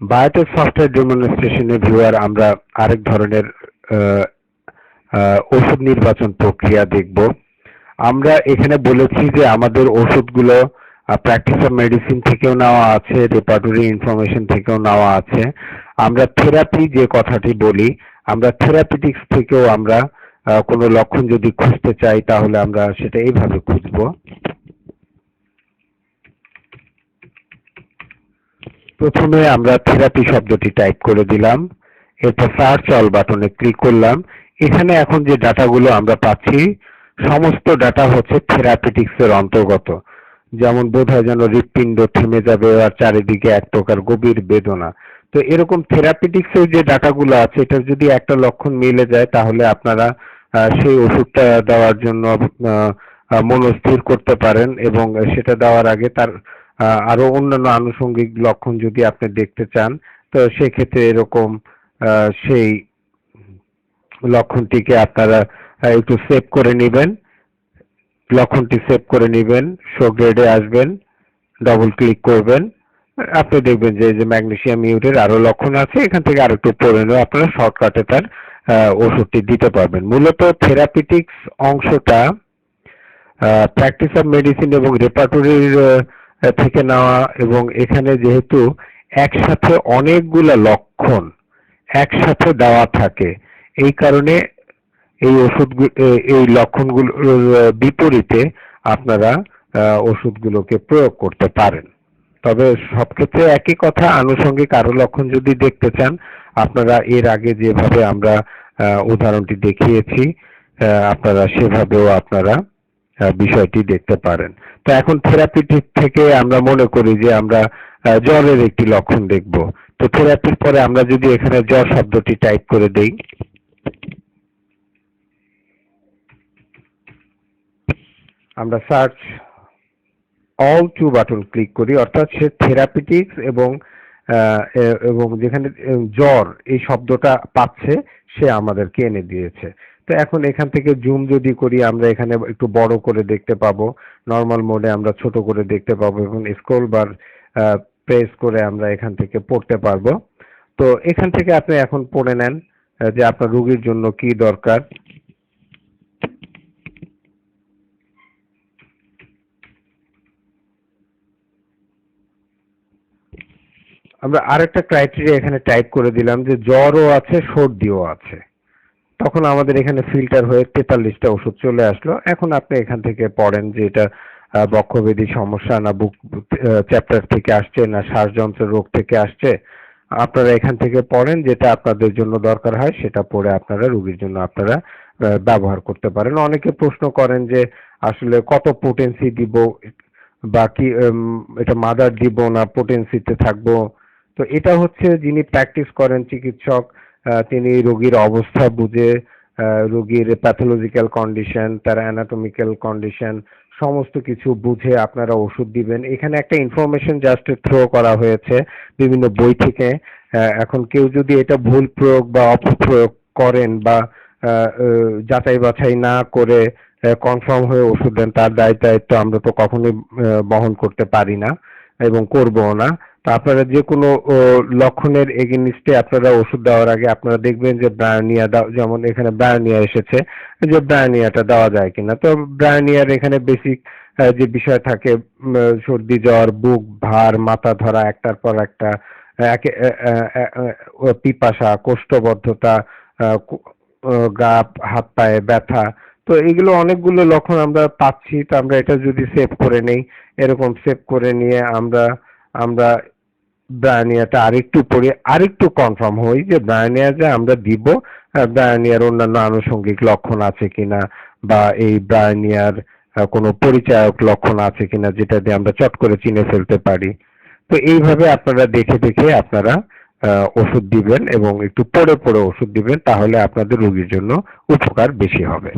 Biotech software ডেমনস্ট্রেশনের viewer, আমরা আরেক ধরনের ওষুধ নির্বাচন প্রক্রিয়া দেখব। আমরা এখানে বলেছি যে আমাদের ওষুধগুলো প্র্যাকটিস অফ মেডিসিন থেকেও নেওয়া আছে রেপার্টরি ইনফরমেশন থেকেও নেওয়া আছে। আমরা থেরাপি যে কথাটি বলি, আমরা থেরাপিটিক্স থেকেও আমরা কোনো লক্ষণ যদি খুঁজতে চাই, তাহলে আমরা সেটা এইভাবে খুঁজবো। প্রথমে আমরা থেরাপি শব্দটি টাইপ করে দিলাম, এরপর সার্চ অল বাটনে ক্লিক করলাম। এখানে এখন যে ডাটাগুলো আমরা পাচ্ছি, সমস্ত ডাটা হচ্ছে থেরাপিটিক্স এর অন্তর্গত। যেমন বোধ হয় যেন হৃৎপিণ্ড থেমে যাবে আর চারিদিকে এক প্রকার গভীর বেদনা। তো এরকম থেরাপিটিক্স এর যে ডাটাগুলো আছে, এটার যদি একটা লক্ষণ মিলে যায়, তাহলে আপনারা সেই ওষুধটা দেওয়ার জন্য মনস্থির করতে পারেন এবং সেটা দেওয়ার আগে তার আরও অন্যান্য আনুষঙ্গিক লক্ষণ যদি আপনি দেখতে চান, তো সেক্ষেত্রে এরকম সেই লক্ষণটিকে আপনারা একটু সেভ করে নেবেন। লক্ষণটি সেভ করে নেবেন শো গ্রেডে আসবেন ডবল ক্লিক করবেন। আপনি দেখবেন যে যে ম্যাগনেশিয়াম ইউরের আরও লক্ষণ আছে, এখান থেকে আরও একটু পড়ে নেওয়া আপনারা শর্টকাটে তার ওষুধটি দিতে পারবেন। মূলত থেরাপিটিক্স অংশটা প্র্যাকটিস অফ মেডিসিন এবং রেপার্টরির থেকে নেওয়া এবং এখানে যেহেতু একসাথে অনেকগুলো লক্ষণ একসাথে দেওয়া থাকে, এই কারণে এই ওষুধ এই লক্ষণগুলোর বিপরীতে আপনারা ওষুধগুলোকে প্রয়োগ করতে পারেন। তবে সব ক্ষেত্রে একই কথা, আনুষঙ্গিক আরও লক্ষণ যদি দেখতে চান, আপনারা এর আগে যেভাবে আমরা উদাহরণটি দেখিয়েছি আপনারা সেভাবেও আপনারা বিষয়টি দেখতে পারেন। তো এখন থেরাপি থেকে আমরা মনে করি যে আমরা জ্বরের একটি লক্ষণ দেখব। তো থেরাপির পরে আমরা যদি এখানে জ্বর শব্দটি টাইপ করে দেই। আমরা search all to button click করি, অর্থাৎ সে থেরাপিটিক্স এবং এবং যেখানে জ্বর এই শব্দটা পাচ্ছে সে আমাদেরকে এনে দিয়েছে। তো এখন এখান থেকে জুম যদি করি, আমরা এখানে একটু বড় করে দেখতে পাবো। নর্মাল মোডে আমরা ছোট করে দেখতে পাবো এবং স্ক্রোল বার প্রেস করে আমরা এখান থেকে পড়তে পারব। তো এখান থেকে আপনি এখন পড়ে নেন যে আপনার রুগীর জন্য কি দরকার। আমরা আরেকটা ক্রাইটেরিয়া এখানে টাইপ করে দিলাম যে জ্বরও আছে, সর্দিও আছে। তখন আমাদের এখানে ফিল্টার হয়ে তেতাল্লিশটা ওষুধ চলে আসলো। এখন আপনি এখান থেকে পড়েন যে এটা বক্ষবেদী সমস্যা না বুক চ্যাপ্টার থেকে আসছে না শ্বাসযন্ত্রের রোগ থেকে আসছে। আপনারা এখান থেকে পড়েন যেটা আপনাদের জন্য দরকার হয়, সেটা পড়ে আপনারা রোগীর জন্য আপনারা ব্যবহার করতে পারেন। অনেকে প্রশ্ন করেন যে আসলে কত পোটেন্সি দিব বা কি এটা মাদার দিব না পোটেন্সিতে থাকব? তো এটা হচ্ছে যিনি প্র্যাকটিস করেন চিকিৎসক তিনি রোগীর অবস্থা বুঝে রোগীর প্যাথোলজিক্যাল কন্ডিশন তার অ্যানাটমিক্যাল কন্ডিশন সমস্ত কিছু বুঝে আপনারা ওষুধ দিবেন। এখানে একটা ইনফরমেশন জাস্ট থ্রো করা হয়েছে বিভিন্ন বই থেকে। এখন কেউ যদি এটা ভুল প্রয়োগ বা অপপ্রয়োগ করেন বা যাচাই বাছাই না করে কনফার্ম হয়ে ওষুধ দেন, তার দায় দায়িত্ব আমরা তো কখনোই বহন করতে পারি না এবং করবও না। আপনারা যে কোনো লক্ষণের এগেনিস্টে আপনারা ওষুধ দেওয়ার আগে আপনারা দেখবেন যে ব্রায়নিয়া যেমন এখানে ব্রায়নিয়া এসেছে, যে ব্রায়নিয়াটা দেওয়া যায় কিনা। তো ব্রায়নিয়ার এখানে বেসিক যে বিষয় থাকে সর্দি, জ্বর, বুক, ভার, মাথা ধরা, একটার পর একটা পিপাসা, কোষ্ঠবদ্ধতা গা হাত পায়ে ব্যথা। তো এগুলো অনেকগুলো লক্ষণ আমরা পাচ্ছি। তো আমরা এটা যদি সেভ করে নেই, এরকম সেভ করে নিয়ে আমরা আমরা ব্রায়ানিয়াটা আরেকটু পড়ে আরেকটু কনফার্ম হই যে ব্রায়ানিয়া যে আমরা দিব ব্রায়ানিয়ার অন্যান্য আনুষঙ্গিক লক্ষণ আছে কিনা বা এই ব্রায়ানিয়ার কোনো পরিচায়ক লক্ষণ আছে কিনা যেটা দিয়ে আমরা চট করে চিনে ফেলতে পারি। তো এইভাবে আপনারা দেখে দেখে আপনারা ওষুধ দিবেন এবং একটু পড়ে পড়ে ওষুধ দিবেন, তাহলে আপনাদের রোগীর জন্য উপকার বেশি হবে।